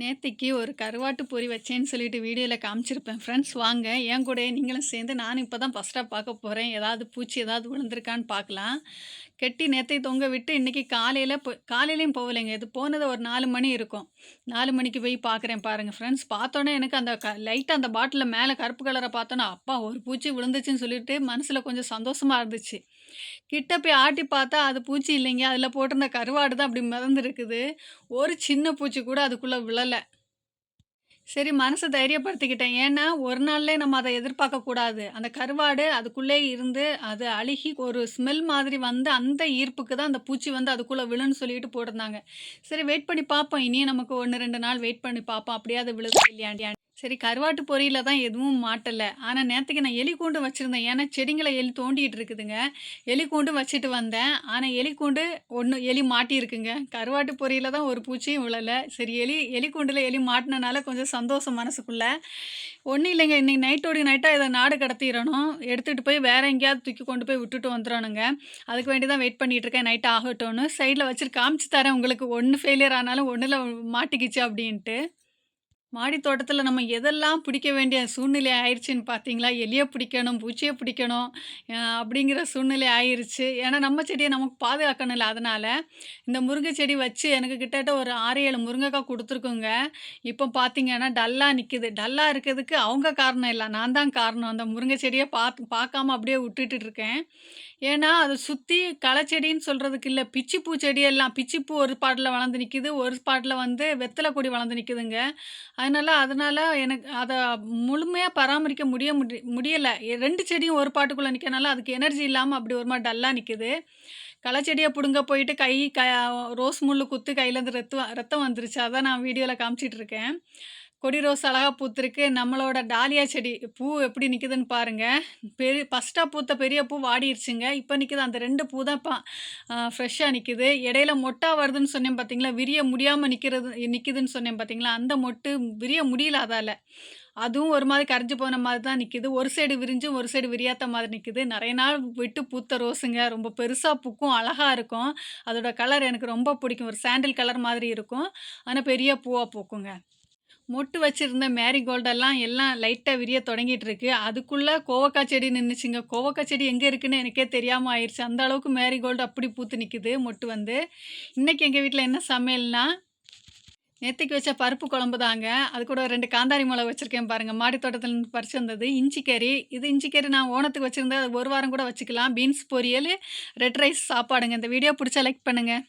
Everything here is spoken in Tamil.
நேத்திக்கு ஒரு கருவாட்டு பொரி வச்சேன்னு சொல்லிட்டு வீடியோவில் காமிச்சிருப்பேன். ஃப்ரெண்ட்ஸ் வாங்க. என் கூட நீங்களும் சேர்ந்து நானும் இப்போ தான் ஃபஸ்ட்டாக பார்க்க போகிறேன் ஏதாவது பூச்சி ஏதாவது விழுந்திருக்கான்னு பார்க்கலாம். கெட்டி நேத்தை தொங்க விட்டு இன்றைக்கி காலையில் போ காலையிலையும் போகலைங்க. இது போனது ஒரு நாலு மணி இருக்கும். நாலு மணிக்கு போய் பார்க்குறேன் பாருங்கள் ஃப்ரெண்ட்ஸ் பார்த்தோன்னே எனக்கு அந்த க லைட்டாக அந்த பாட்டிலில் மேலே கருப்பு கலரை பார்த்தோன்னா அப்பா ஒரு பூச்சி விழுந்துச்சுன்னு சொல்லிட்டு மனசில் கொஞ்சம் சந்தோஷமாக இருந்துச்சு. கிட்ட போய் ஆட்டி பார்த்தா அது பூச்சி இல்லைங்க. அதில் போட்டிருந்த கருவாடு தான் அப்படி மிதந்துருக்குது. ஒரு சின்ன பூச்சி கூட அதுக்குள்ளே விழலை. சரி மனசை தைரியப்படுத்திக்கிட்டேன். ஏன்னா ஒரு நாள்லேயே நம்ம அதை எதிர்பார்க்கக்கூடாது அந்த கருவாடு அதுக்குள்ளே இருந்து அது அழுகி ஒரு ஸ்மெல் மாதிரி வந்து அந்த ஈர்ப்புக்கு தான் அந்த பூச்சி வந்து அதுக்குள்ளே விழுன்னு சொல்லிட்டு போட்டிருந்தாங்க. சரி வெயிட் பண்ணி பார்ப்போம். இனியும் நமக்கு ஒன்று ரெண்டு நாள் வெயிட் பண்ணி பார்ப்போம். அப்படியே அது விழுது இல்லையாண்டியா சரி கருவாட்டு பொரியில தான் எதுவும் மாட்டலை. ஆனால் நேற்றுக்கு நான் எலி கூண்டு வச்சுருந்தேன். ஏன்னா செடிங்களை எலி தோண்டிகிட்டு இருக்குதுங்க. எலி கூண்டு வச்சுட்டு வந்தேன். ஆனால் எலி கூண்டு ஒன்று எலி மாட்டியிருக்குங்க. கருவாட்டு பொரியில தான் ஒரு பூச்சியும் விழலை. சரி எலி எலி கூண்டில் எலி மாட்டினனால கொஞ்சம் சந்தோஷம் மனசுக்குள்ளே. ஒன்றும் இல்லைங்க. இன்றைக்கி நைட்டோடி நைட்டாக இதை நாடு கடத்திடணும். எடுத்துகிட்டு போய் வேறு எங்கேயாவது தூக்கி கொண்டு போய் விட்டுட்டு வந்துடணுங்க. அதுக்கு வேண்டி தான் வெயிட் பண்ணிகிட்டு இருக்கேன். நைட் ஆகட்டும்னு. சைடில் வச்சுட்டு காமிச்சு தரேன். உங்களுக்கு ஒன்று ஃபெயிலியர் ஆனாலும் ஒன்றில் மாட்டிக்கிச்சு அப்படின்ட்டு. மாடி தோட்டத்தில் நம்ம எதெல்லாம் பிடிக்க வேண்டிய சூழ்நிலை ஆயிடுச்சுன்னு பார்த்தீங்களா எலியை பிடிக்கணும் பூச்சியை பிடிக்கணும் அப்படிங்கிற சூழ்நிலை ஆயிடுச்சு ஏன்னா நம்ம செடியை நமக்கு பாதுகாக்கணும் இல்லை. அதனால் இந்த முருங்கை செடி வச்சு எனக்கு கிட்டத்தட்ட ஒரு ஆறு ஏழு முருங்கைக்காய் கொடுத்துருக்குங்க. இப்போ பார்த்தீங்கன்னா டல்லாக நிற்கிது டல்லாக இருக்கிறதுக்கு அவங்க காரணம் இல்லை. நான் தான் காரணம். அந்த முருங்கை செடியை பார்த்து பார்க்காம அப்படியே விட்டுட்டு இருக்கேன் ஏன்னா அதை சுற்றி களைச்செடின்னு சொல்கிறதுக்கு இல்லை. பிச்சிப்பூ செடியெல்லாம் பிச்சிப்பூ ஒரு பாட்டில் வளர்ந்து நிற்கிது ஒரு பாட்டில் வந்து வெத்தலை கொடி வளர்ந்து நிற்கிதுங்க அதனால் அதனால் எனக்கு அதை முழுமையாக பராமரிக்க முடிய முடி முடியலை. ரெண்டு செடியும் ஒரு பாட்டுக்குள்ளே நிற்கனால அதுக்கு எனர்ஜி இல்லாமல் அப்படி ஒரு மாதிரி டல்லாக நிற்குது களைச்செடியை பிடுங்க போயிட்டு கை க ரோஸ் முள் குத்து கையிலேருந்து ரத்தம் ரத்தம் வந்துருச்சு. அதான் நான் வீடியோவில் காமிச்சிட்டு இருக்கேன். கொடி ரோஸ் அழகாக பூத்துருக்கு. நம்மளோட டாலியா செடி பூ எப்படி நிற்குதுன்னு பாருங்கள் பெரிய ஃபஸ்ட்டாக பூத்த பெரிய பூ வாடிடுச்சுங்க இப்போ நிற்குது அந்த ரெண்டு பூ தான் இப்போ ஃப்ரெஷ்ஷாக நிற்குது இடையில மொட்டா வருதுன்னு சொன்னேன் பார்த்தீங்களா விரிய முடியாமல் நிற்கிறது நிற்குதுன்னு சொன்னேன் பார்த்தீங்களா அந்த மொட்டு விரிய முடியல அதால். அதுவும் ஒரு மாதிரி கரைஞ்சி போன மாதிரி தான் நிற்கிது ஒரு சைடு விரிஞ்சும் ஒரு சைடு விரியாத்த மாதிரி நிற்கிது நிறைய நாள் விட்டு பூத்த ரோஸுங்க. ரொம்ப பெருசாக பூக்கும் அழகாக இருக்கும். அதோட கலர் எனக்கு ரொம்ப பிடிக்கும். ஒரு சாண்டில் கலர் மாதிரி இருக்கும். ஆனால் பெரிய பூவாக பூக்குங்க. மொட்டு வச்சுருந்த மேரிகோல்டெல்லாம் எல்லாம் லைட்டாக விரிய தொடங்கிட்டு இருக்கு அதுக்குள்ளே கோவக்காய் செடி நின்றுச்சுங்க கோவக்காய் செடி எங்கே இருக்குன்னு எனக்கே தெரியாமல் ஆயிடுச்சு அந்த அளவுக்கு மேரிகோல்டு அப்படி பூத்து நிற்குது மொட்டு வந்து. இன்றைக்கி எங்கள் வீட்டில் என்ன சமையல்னா நேற்றுக்கு வச்ச பருப்பு குழம்பு தாங்க. அது கூட ரெண்டு காந்தாரி மிளகு வச்சுருக்கேன் பாருங்கள் மாடி தோட்டத்தில் பறிச்சு வந்தது. இஞ்சி கறி. இது இஞ்சி கறி நான் ஓனத்துக்கு வச்சுருந்தேன். அது ஒரு வாரம் கூட வச்சுக்கலாம். பீன்ஸ் பொரியல் ரெட் ரைஸ் சாப்பாடுங்க. இந்த வீடியோ பிடிச்சா லைக் பண்ணுங்கள்